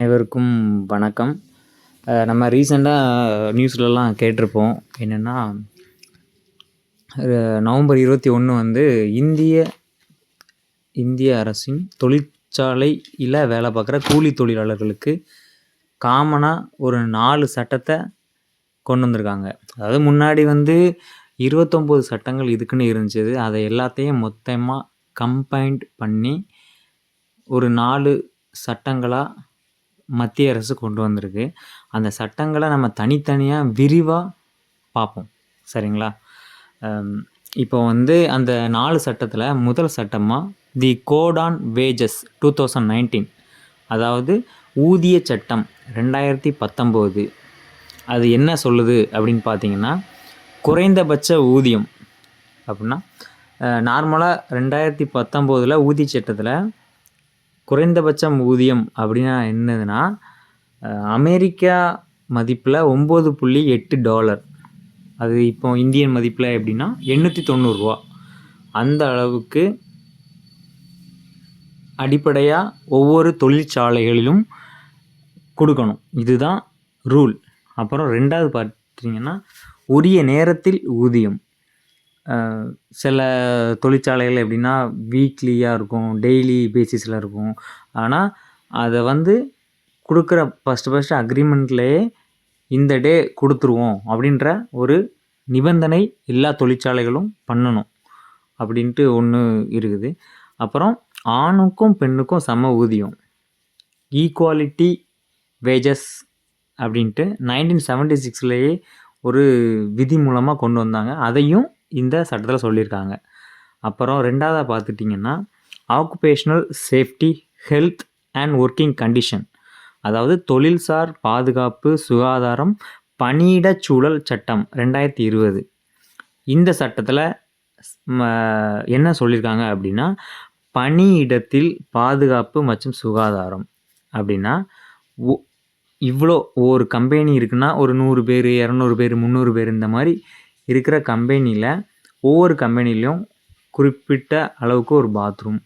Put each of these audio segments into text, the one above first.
அனைவருக்கும் வணக்கம். நம்ம ரீசெண்டாக நியூஸ்லலாம் கேட்டிருப்போம். என்னென்னா நவம்பர் இருபத்தி ஒன்று வந்து இந்திய இந்திய அரசின் தொழிற்சாலையில் வேலை பார்க்குற கூலி தொழிலாளர்களுக்கு காமனாக ஒரு நாலு சட்டத்தை கொண்டு வந்திருக்காங்க. அதாவது முன்னாடி வந்து இருபத்தொம்போது சட்டங்கள் இதுக்குன்னு இருந்துச்சு. அதை எல்லாத்தையும் மொத்தமாக கம்பைன்ட் பண்ணி ஒரு நாலு சட்டங்களாக மத்திய அரசு கொண்டு வந்திருக்கு. அந்த சட்டங்களை நம்ம தனித்தனியாக விரிவாக பார்ப்போம். சரிங்களா? இப்போ வந்து அந்த நாலு சட்டத்தில் முதல் சட்டமாக the code on wages two thousand nineteen அதாவது ஊதிய சட்டம் ரெண்டாயிரத்தி பத்தொம்போது அது என்ன சொல்லுது அப்படின்னு பார்த்தீங்கன்னா குறைந்தபட்ச ஊதியம் அப்படின்னா நார்மலாக ரெண்டாயிரத்தி பத்தொம்போதில் ஊதிய சட்டத்தில் குறைந்தபட்சம் ஊதியம் அப்படின்னா என்னதுன்னா அமெரிக்கா மதிப்பில் ஒம்பது புள்ளி எட்டு டாலர். அது இப்போ இந்தியன் மதிப்பில் எப்படின்னா எண்ணூற்றி தொண்ணூறுரூவா அந்த அளவுக்கு அடிப்படையாக ஒவ்வொரு தொழிற்சாலைகளிலும் கொடுக்கணும். இதுதான் ரூல். அப்புறம் ரெண்டாவது பார்த்தீங்கன்னா உரிய நேரத்தில் ஊதியம். சில தொழிற்சாலைகள் எப்படின்னா வீக்லியாக இருக்கும் டெய்லி பேசிஸில் இருக்கும். ஆனால் அதை வந்து கொடுக்குற ஃபஸ்ட்டு ஃபஸ்ட்டு அக்ரிமெண்ட்லேயே இந்த டே கொடுத்துருவோம் அப்படின்ற ஒரு நிபந்தனை எல்லா தொழிற்சாலைகளும் பண்ணணும் அப்படின்ட்டு ஒன்று இருக்குது. அப்புறம் ஆணுக்கும் பெண்ணுக்கும் சம ஊதியம். ஈக்குவாலிட்டி வேஜஸ் அப்படின்ட்டு நைன்டீன் செவன்ட்டி சிக்ஸ்லேயே ஒரு விதி மூலமாக கொண்டு வந்தாங்க. அதையும் இந்த சட்டத்தில் சொல்லியிருக்காங்க. அப்புறம் ரெண்டாவதாக பார்த்துட்டிங்கன்னா occupational safety health and working condition அதாவது தொழில்சார் பாதுகாப்பு சுகாதாரம் பணியிடச் சூழல் சட்டம் ரெண்டாயிரத்தி இருபது. இந்த சட்டத்தில் என்ன சொல்லியிருக்காங்க அப்படின்னா பணியிடத்தில் பாதுகாப்பு மற்றும் சுகாதாரம். அப்படின்னா இவ்வளோ ஒரு கம்பெனி இருக்குன்னா ஒரு நூறு பேர் இரநூறு பேர் முந்நூறு பேர் இந்த மாதிரி இருக்கிற கம்பெனியில் ஒவ்வொரு கம்பெனிலையும் குறிப்பிட்ட அளவுக்கு ஒரு பாத்ரூம்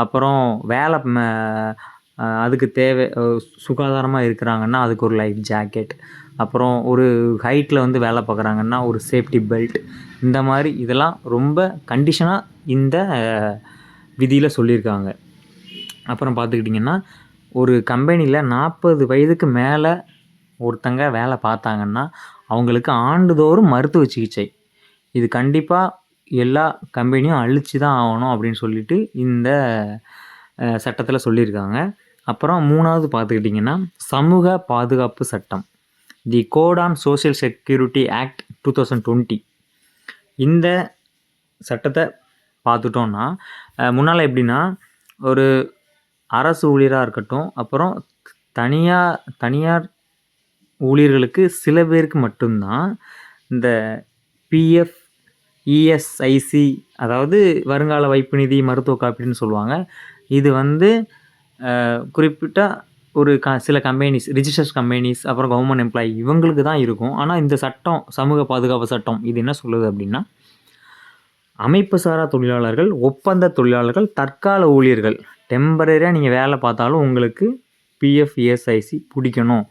அப்புறம் வேலை அதுக்கு தேவை சுகாதாரமாக இருக்கிறாங்கன்னா அதுக்கு ஒரு லைஃப் ஜாக்கெட் அப்புறம் ஒரு ஹைட்டில் வந்து வேலை பார்க்குறாங்கன்னா ஒரு சேஃப்டி பெல்ட் இந்த மாதிரி இதெல்லாம் ரொம்ப கண்டிஷனாக இந்த விதியில் சொல்லியிருக்காங்க. அப்புறம் பார்த்துக்கிட்டிங்கன்னா ஒரு கம்பெனியில் நாற்பது வயதுக்கு மேலே ஒருத்தங்க வேலை பார்த்தாங்கன்னா அவங்களுக்கு ஆண்டுதோறும் மருத்துவ சிகிச்சை. இது கண்டிப்பாக எல்லா கம்பெனியும் அழிச்சு தான் ஆகணும் அப்படின்னு சொல்லிட்டு இந்த சட்டத்தில் சொல்லியிருக்காங்க. அப்புறம் மூணாவது பார்த்துக்கிட்டிங்கன்னா சமூக பாதுகாப்பு சட்டம். The code on social security act two thousand twenty. இந்த சட்டத்தை பார்த்துட்டோன்னா முன்னால் எப்படின்னா ஒரு அரசு ஊழியராக இருக்கட்டும் அப்புறம் தனியார் தனியார் ஊழியர்களுக்கு சில பேருக்கு மட்டும்தான் இந்த பிஎஃப் இஎஸ்ஐசி அதாவது வருங்கால வைப்பு நிதி மருத்துவ காப்பீடுன்னு சொல்லுவாங்க. இது வந்து குறிப்பிட்ட ஒரு க சில கம்பெனிஸ் ரிஜிஸ்டர்ஸ் கம்பெனிஸ் அப்புறம் கவர்மெண்ட் எம்ப்ளாயி இவங்களுக்கு தான் இருக்கும். ஆனால் இந்த சட்டம் சமூக பாதுகாப்பு சட்டம் இது என்ன சொல்லுது அப்படின்னா அமைப்பு சாரா தொழிலாளர்கள் ஒப்பந்த தொழிலாளர்கள் தற்கால ஊழியர்கள் டெம்பரரியாக நீங்கள் வேலை பார்த்தாலும் உங்களுக்கு பிஎஃப் இஎஸ்ஐசி பிடிக்கணும்.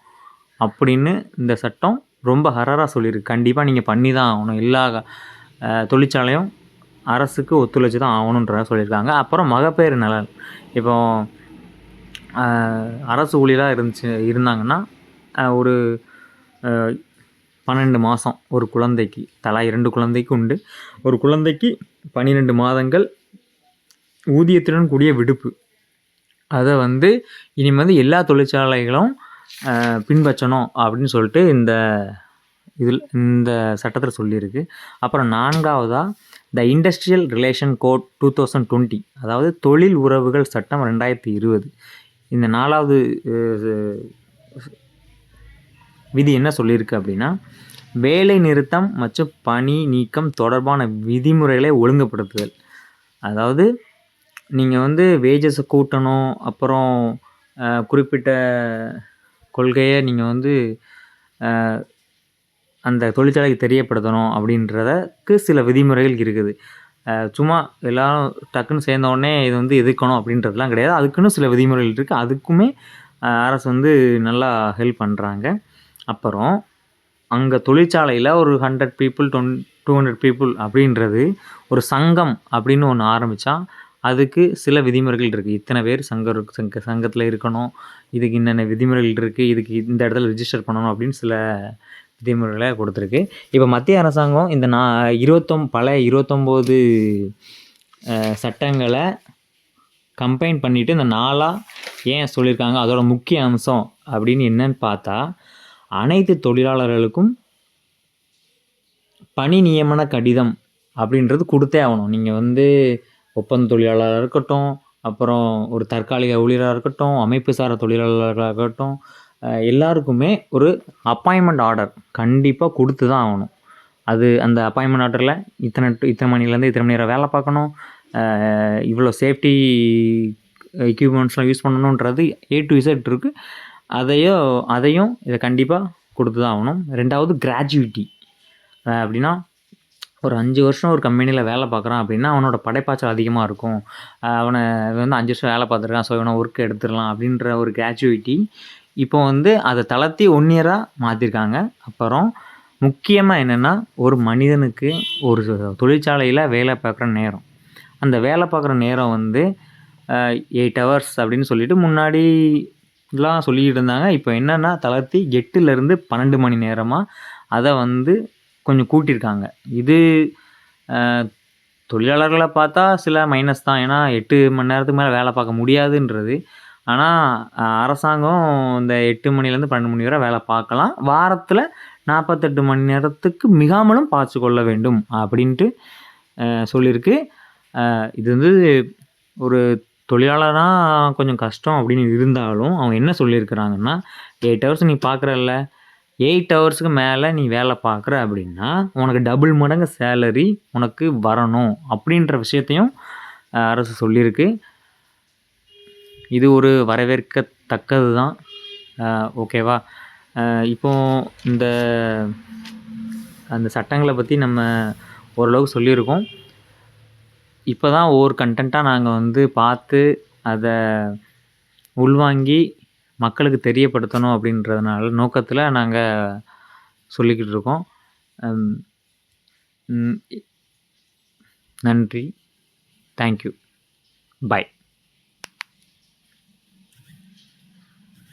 அப்படின்னு இந்த சட்டம் ரொம்ப ஹரராக சொல்லியிருக்கு. கண்டிப்பாக நீங்கள் பண்ணி தான் ஆகணும். எல்லா தொழிற்சாலையும் அரசுக்கு ஒத்துழைச்சி தான் ஆகணுன்றத சொல்லியிருக்காங்க. அப்புறம் மகப்பேறு நலன். இப்போ அரசு ஊழியராக இருந்துச்சு இருந்தாங்கன்னா ஒரு பன்னெண்டு மாதம் ஒரு குழந்தைக்கு தலா இரண்டு குழந்தைக்கு உண்டு. ஒரு குழந்தைக்கு பன்னிரெண்டு மாதங்கள் ஊதியத்துடன் கூடிய விடுப்பு. அதை வந்து இனிமேல் எல்லா தொழிற்சாலைகளும் பின்பற்றணும் அப்படின்னு சொல்லிட்டு இந்த இதில் இந்த சட்டத்தில் சொல்லியிருக்கு. அப்புறம் நான்காவதாக the industrial relation code two thousand twenty அதாவது தொழில் உறவுகள் சட்டம் ரெண்டாயிரத்தி இருபது. இந்த நாலாவது விதி என்ன சொல்லியிருக்கு அப்படின்னா வேலை நிறுத்தம் மற்றும் பணி நீக்கம் தொடர்பான விதிமுறைகளை ஒழுங்குபடுத்துதல். அதாவது நீங்கள் வந்து வேஜஸை கூட்டணும் அப்புறம் குறிப்பிட்ட கொள்கையை நீங்கள் வந்து அந்த தொழிற்சாலைக்கு தெரியப்படுத்தணும் அப்படின்றதுக்கு சில விதிமுறைகள் இருக்குது. சும்மா எல்லாரும் டக்குன்னு சேர்ந்தோடனே இது வந்து எதிர்க்கணும் அப்படின்றதுலாம் கிடையாது. அதுக்குன்னு சில விதிமுறைகள் இருக்குது அதுக்குமே அரசு வந்து நல்லா ஹெல்ப் பண்ணுறாங்க அப்புறம் அங்கே தொழிற்சாலையில் ஒரு ஹண்ட்ரட் பீப்புள் டொன் டூ ஹண்ட்ரட் பீப்புள் அப்படின்றது ஒரு சங்கம் அப்படின்னு ஒன்று ஆரம்பித்தா அதுக்கு சில விதிமுறைகள் இருக்குது இத்தனை பேர் சங்க சங்க சங்கத்தில் இருக்கணும். இதுக்கு என்னென்ன விதிமுறைகள் இருக்குது இதுக்கு இந்த இடத்துல ரிஜிஸ்டர் பண்ணணும் அப்படின்னு சில விதிமுறைகளை கொடுத்துருக்கு. இப்போ மத்திய அரசாங்கம் இந்த நான் இருபத்தொம் பல இருபத்தொம்போது சட்டங்களை கம்பைன் பண்ணிவிட்டு இந்த நாளாக ஏன் சொல்லியிருக்காங்க? அதோட முக்கிய அம்சம் அப்படின்னு என்னன்னு பார்த்தா அனைத்து தொழிலாளர்களுக்கும் பணி நியமன கடிதம் அப்படின்றது கொடுத்தே ஆகணும். நீங்கள் வந்து ஒப்பந்த தொழிலாளராக இருக்கட்டும் அப்புறம் ஒரு தற்காலிக ஊழியராக இருக்கட்டும் அமைப்பு சாரா தொழிலாளர்களாக இருக்கட்டும் எல்லாருக்குமே ஒரு அப்பாயின்மெண்ட் ஆர்டர் கண்டிப்பாக கொடுத்து தான் ஆகணும். அது அந்த அப்பாயின்மெண்ட் ஆர்டரில் இத்தனை டு இத்தனை மணிலேருந்து இத்தனை மணி நேரம் வேலை பார்க்கணும் இவ்வளோ சேஃப்டி எக்யூப்மெண்ட்ஸ்லாம் யூஸ் பண்ணணுன்றது ஏ டு இசட் இருக்குது அதையோ அதையும் இதை கண்டிப்பாக கொடுத்து தான் ஆகணும். ரெண்டாவது கிராஜுவிட்டி அப்படின்னா ஒரு அஞ்சு வருஷம் ஒரு கம்பெனியில் வேலை பார்க்குறான் அப்படின்னா அவனோட படைப்பாற்றல் அதிகமாக இருக்கும். அவனை வந்து அஞ்சு வருஷம் வேலை பார்த்துருக்கான் ஸோ இவனை ஒர்க் எடுத்துடலாம் அப்படின்ற ஒரு கிராஜுவிட்டி இப்போ வந்து அதை தளர்த்தி ஒன் இயராக மாற்றிருக்காங்க அப்புறம் முக்கியமாக என்னென்னா ஒரு மனிதனுக்கு ஒரு தொழிற்சாலையில் வேலை பார்க்குற நேரம். அந்த வேலை பார்க்குற நேரம் வந்து எயிட் ஹவர்ஸ் அப்படின்னு சொல்லிட்டு முன்னாடிலாம் சொல்லிக்கிட்டு இருந்தாங்க. இப்போ என்னென்னா தளர்த்தி எட்டுலேருந்து பன்னெண்டு மணி நேரமாக அதை வந்து கொஞ்சம் கூட்டியிருக்காங்க இது தொழிலாளர்களை பார்த்தா சில மைனஸ் தான். ஏன்னா எட்டு மணி நேரத்துக்கு மேலே வேலை பார்க்க முடியாதுன்றது. ஆனால் அரசாங்கம் இந்த எட்டு மணிலேருந்து பன்னெண்டு மணி வரை வேலை பார்க்கலாம். வாரத்தில் நாற்பத்தெட்டு மணி நேரத்துக்கு மிகாமலும் பார்த்து கொள்ள வேண்டும் அப்படின்ட்டு சொல்லியிருக்கு இது வந்து ஒரு தொழிலாளராக கொஞ்சம் கஷ்டம் அப்படின்னு இருந்தாலும் அவங்க என்ன சொல்லியிருக்கிறாங்கன்னா எயிட் ஹவர்ஸ் நீ பார்க்குறல்ல. எயிட் ஹவர்ஸுக்கு மேலே நீ வேலை பார்க்குற அப்படின்னா உனக்கு டபுள் மடங்கு சேலரி உனக்கு வரணும் அப்படின்ற விஷயத்தையும் அரசு சொல்லியிருக்கு. இது ஒரு வரவேற்கத்தக்கது தான் ஓகேவா? இப்போ இந்த அந்த சட்டங்களை பற்றி நம்ம ஓரளவுக்கு சொல்லியிருக்கோம். இப்போ தான் ஒவ்வொரு கண்டென்ட்டாக நாங்கள் வந்து பார்த்து அதை உள்வாங்கி மக்களுக்கு தெரியப்படுத்தணும் அப்படின்றதுனால நோக்கத்தில் நாங்கள் சொல்லிக்கிட்டு இருக்கோம். நன்றி. Thank you bye